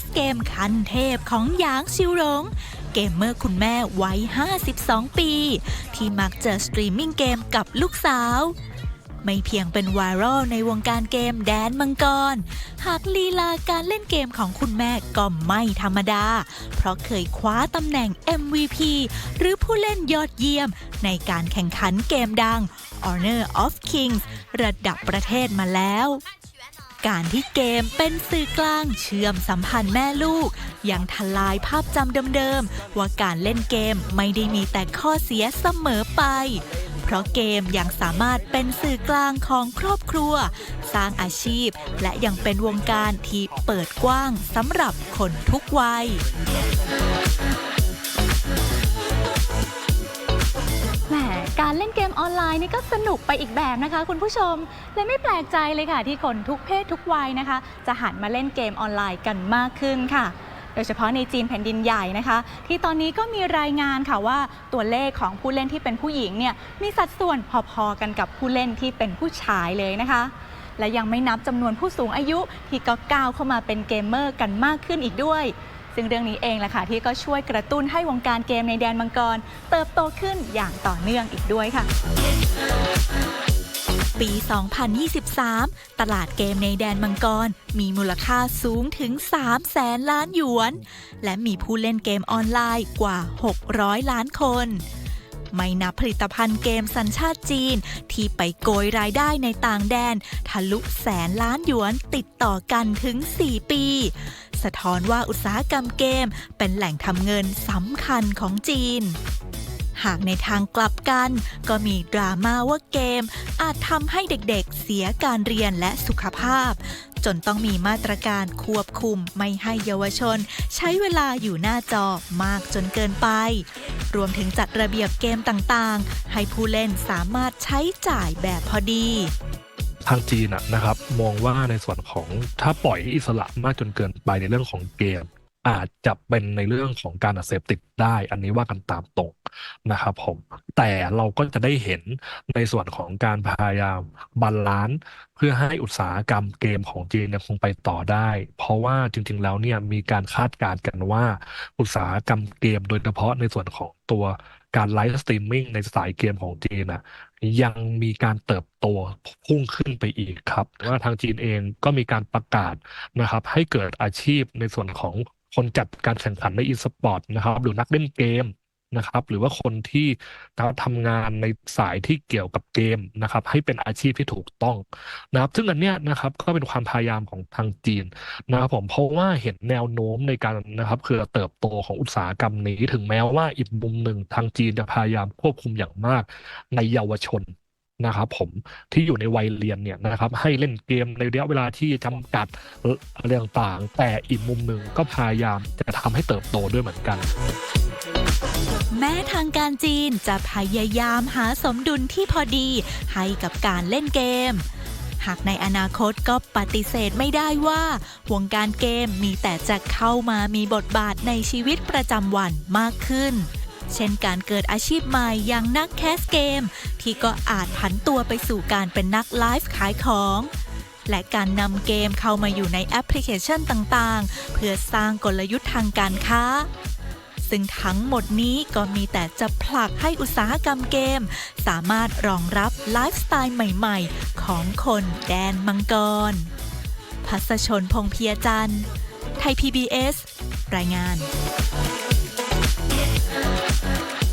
สเกมคันเทพของหยางชิวหลง เกมเมอร์คุณแม่วัย 52 ปี ที่มักจะสตรีมมิ่งเกมกับลูกสาว ไม่เพียงเป็นไวรัลในวงการเกมแดนมังกร หากลีลาการเล่นเกมของคุณแม่ก็ไม่ธรรมดา เพราะเคยคว้าตำแหน่ง MVP หรือผู้เล่นยอดเยี่ยม ในการแข่งขันเกมดัง Honor of Kings ระดับประเทศมาแล้ว การที่เกมเป็นสื่อกลางเชื่อมสัมพันธ์แม่ลูก ยังทลายภาพจำเดิมๆ ว่าการเล่นเกมไม่ได้มีแต่ข้อเสียเสมอไป เพราะเกมยังสามารถเป็นสื่อกลางของครอบครัว สร้างอาชีพ และยังเป็นวงการที่เปิดกว้างสำหรับคนทุกวัย การเล่นเกมออนไลน์นี่ก็สนุกไปอีกแบบนะคะคุณผู้ชมและไม่แปลกใจเลยค่ะ ที่คนทุกเพศทุกวัยนะคะ จะหันมาเล่นเกมออนไลน์กันมากขึ้นค่ะ โดยเฉพาะในจีนแผ่นดินใหญ่นะคะ ที่ตอนนี้ก็มีรายงานค่ะว่าตัวเลขของผู้เล่นที่เป็นผู้หญิงเนี่ยมีสัดส่วนพอๆกันกับผู้เล่นที่เป็นผู้ชายเลยนะคะ และยังไม่นับจำนวนผู้สูงอายุที่ก็ก้าวเข้ามาเป็นเกมเมอร์กันมากขึ้นอีกด้วย ซึ่งเรื่องนี้เองแหละค่ะที่ก็ช่วยกระตุ้นให้วงการเกมในแดนมังกร เติบโตขึ้นอย่างต่อเนื่องอีกด้วยค่ะ ปี 2023 ตลาดเกมในแดนมังกร มีมูลค่าสูงถึง 3 แสนล้านหยวน และมีผู้เล่นเกมออนไลน์กว่า 600 ล้านคน ไม่นับผลิตภัณฑ์เกมสัญชาติจีน ที่ไปโกยรายได้ในต่างแดน ทะลุแสนล้านหยวนติดต่อกันถึง 4 ปี สะท้อนว่าอุตสาหกรรมเกมเป็นแหล่งทำเงินสำคัญของจีน หากในทางกลับกัน ก็มีดราม่าว่าเกม อาจทำให้เด็กๆเสียการเรียนและสุขภาพ จนต้องมีมาตรการควบคุมไม่ให้เยาวชน ใช้เวลาอยู่หน้าจอมากจนเกินไป รวมถึงจัดระเบียบเกมต่างๆ ให้ผู้เล่นสามารถใช้จ่ายแบบพอดีทางจีนนะครับมองว่าในส่วนของถ้าปล่อยให้อิสระมากจนเกินไปในเรื่องของเกม อาจจะเป็นในเรื่องของการเสพติดได้ อันนี้ว่ากันตามตรงนะครับผม แต่เราก็จะได้เห็นในส่วนของการพยายามบาลานซ์เพื่อให้อุตสาหกรรมเกมของจีนยังคงไปต่อได้ เพราะว่าจริงๆแล้วเนี่ยมีการคาดการณ์กันว่า อุตสาหกรรมเกมโดยเฉพาะในส่วนของตัวการไลฟ์สตรีมมิ่งในสายเกมของจีนนะยังมีการเติบโตพุ่งขึ้นไปอีกครับ ว่าทางจีนเองก็มีการประกาศนะครับให้เกิดอาชีพในส่วนของ คนจัดการแข่งขันในอีสปอร์ตนะครับ หรือนักเล่นเกมนะครับ หรือว่าคนที่ทำงานในสายที่เกี่ยวกับเกมนะครับ ให้เป็นอาชีพที่ถูกต้องนะครับ ซึ่งอันเนี้ยนะครับก็เป็นความพยายามของทางจีนนะครับผมเพราะว่าเห็นแนวโน้มในการนะครับ คือเติบโตของอุตสาหกรรมนี้ ถึงแม้ว่าอีกมุมหนึ่งทางจีนจะพยายามควบคุมอย่างมากในเยาวชน นะครับผมที่อยู่ในวัยเรียนเนี่ยนะครับให้เล่นเกมในระยะเวลาที่จำกัดเรื่องต่าง แต่อีกมุมหนึ่งก็พยายามจะทำให้เติบโตด้วยเหมือนกัน แม้ทางการจีนจะพยายามหาสมดุลที่พอดีให้กับการเล่นเกมหากในอนาคตก็ปฏิเสธไม่ได้ว่า วงการเกมมีแต่จะเข้ามามีบทบาทในชีวิตประจำวันมากขึ้น เช่นการเกิดอาชีพใหม่อย่างนักแคสเกม ที่ก็อาจผันตัวไปสู่การเป็นนักไลฟ์ขายของ และการนำเกมเข้ามาอยู่ในแอปพลิเคชันต่างๆ เพื่อสร้างกลยุทธ์ทางการค้า ซึ่งทั้งหมดนี้ก็มีแต่จะผลักให้อุตสาหกรรมเกม สามารถรองรับไลฟ์สไตล์ใหม่ๆ ของคนแดนมังกร พัสชนพงเพียจันทร์ไทย PBS รายงาน